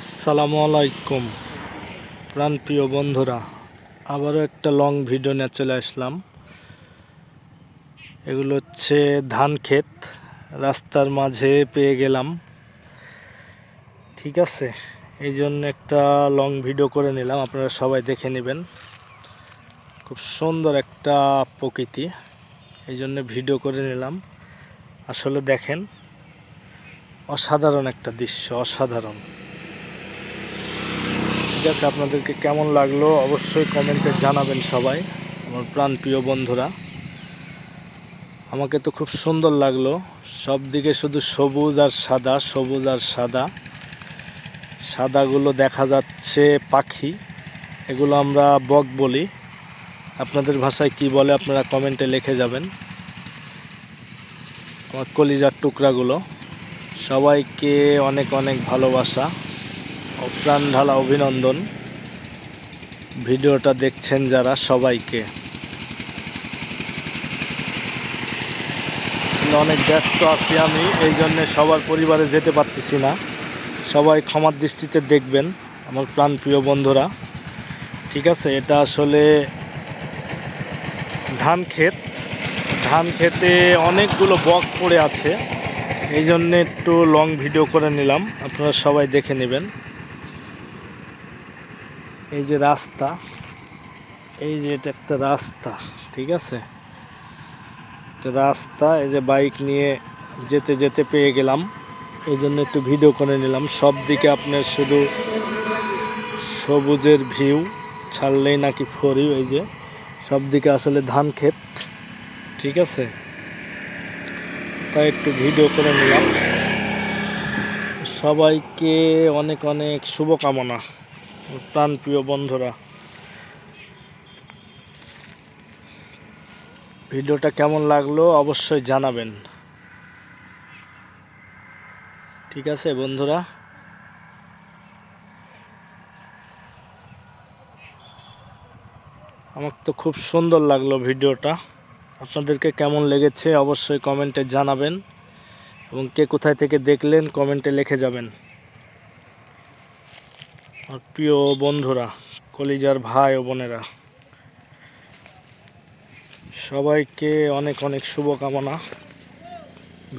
আসসালামু আলাইকুম, প্রাণপ্রিয় বন্ধুরা। আবারও একটা লং ভিডিও নিয়ে চলে আসলাম। এগুলো হচ্ছে ধান ক্ষেত। রাস্তার মাঝে পেয়ে গেলাম। ঠিক আছে? এই জন্য একটা লং ভিডিও করে নিলাম। আপনারা সবাই দেখে নেবেন। খুব সুন্দর একটা প্রকৃতি। এই জন্য ভিডিও করে নিলাম। আসলে দেখেন, অসাধারণ একটা দৃশ্য, অসাধারণ। ঠিক আছে, আপনাদেরকে কেমন লাগল অবশ্যই কমেন্টে জানাবেন সবাই, আমার প্রাণ প্রিয় বন্ধুরা। আমাকে তো খুব সুন্দর লাগল, সব দিকে শুধু সবুজ আর সাদা, সবুজ আর সাদা। সাদাগুলো দেখা যাচ্ছে পাখি, এগুলো আমরা বক বলি। আপনাদের ভাষায় কি বলে আপনারা কমেন্টে লিখে যাবেন। আমার কলিজার টুকরাগুলো, সবাইকে অনেক অনেক ভালোবাসা। প্রাণ ঢালা অভিনন্দন। ভিডিওটা দেখছেন যারা সবাইকে। অনেক ব্যস্ত আছি আমি এই জন্য সবার পরিবারে যেতে পারতেছি না। সবাই ক্ষমার দৃষ্টিতে দেখবেন, আমার প্রাণ প্রিয় বন্ধুরা। ঠিক আছে, এটা আসলে ধান ক্ষেত। ধান খেতে অনেকগুলো বক পড়ে আছে। এই জন্যে একটু লং ভিডিও করে নিলাম, আপনারা সবাই দেখে নেবেন। এই যে রাস্তা, এই যে এটা একটা রাস্তা, ঠিক আছে? রাস্তা, এই যে বাইক নিয়ে যেতে যেতে পেয়ে গেলাম। এই জন্য একটু ভিডিও করে নিলাম। সব দিকে আপনার শুধু সবুজের ভিউ, ছাড়লেই নাকি ফরিউ এই যে। সব দিকে আসলে ধান ক্ষেত, ঠিক আছে? তাই একটু ভিডিও করে নিলাম। সবাইকে অনেক অনেক শুভকামনা। প্রাণপ্রিয় বন্ধুরা, ভিডিওটা কেমন লাগল অবশ্যই জানাবেন। ঠিক আছে বন্ধুরা, আমার তো খুব সুন্দর লাগল ভিডিওটা। আপনাদেরকে কেমন লেগেছে অবশ্যই কমেন্টে জানাবেন এবং কে কোথায় থেকে দেখলেন কমেন্টে লিখে যাবেন। আর প্রিয় বন্ধুরা, কলিজার ভাই ও বোনেরা, সবাইকে অনেক অনেক শুভকামনা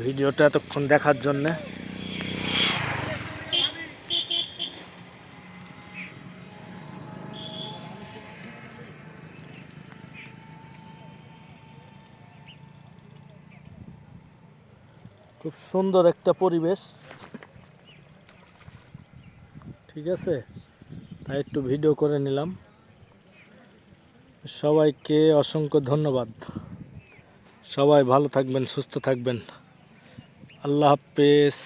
ভিডিওটা এতক্ষণ দেখার জন্যে। খুব সুন্দর একটা পরিবেশ। ঠিক আছে? তাই একটু ভিডিও করে নিলাম। সবাইকে অসংখ্য ধন্যবাদ। সবাই ভালো থাকবেন, সুস্থ থাকবেন। আল্লাহ হাফেজ।